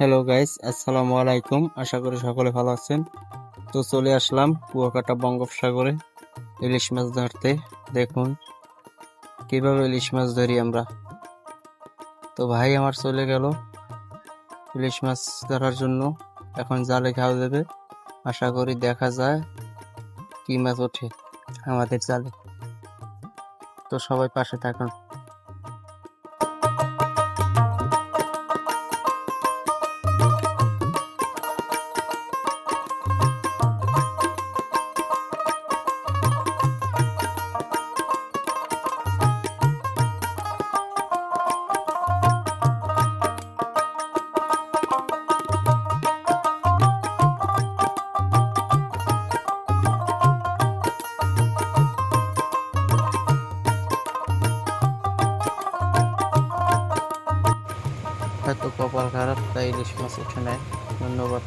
Hello guys আসসালামু আলাইকুম আশা করি সকলে ভালো আছেন। তো চলে আসলাম কুয়াকাটা বঙ্গোপসাগরে ইলিশ মাছ ধরতে। দেখুন, কীভাবে ইলিশ মাছ ধরি আমরা। তো ভাই আমার চলে গেল ইলিশ মাছ ধরার জন্য। এখন জালে খাওয়া দেবে। আশা করি দেখা যায় কি মাছ ওঠে আমাদের জালে। তো সবাই পাশে থাকুন। হয়তো কপাল খারাপ তাই ইলিশ মাছ উঠে নেয়। ধন্যবাদ।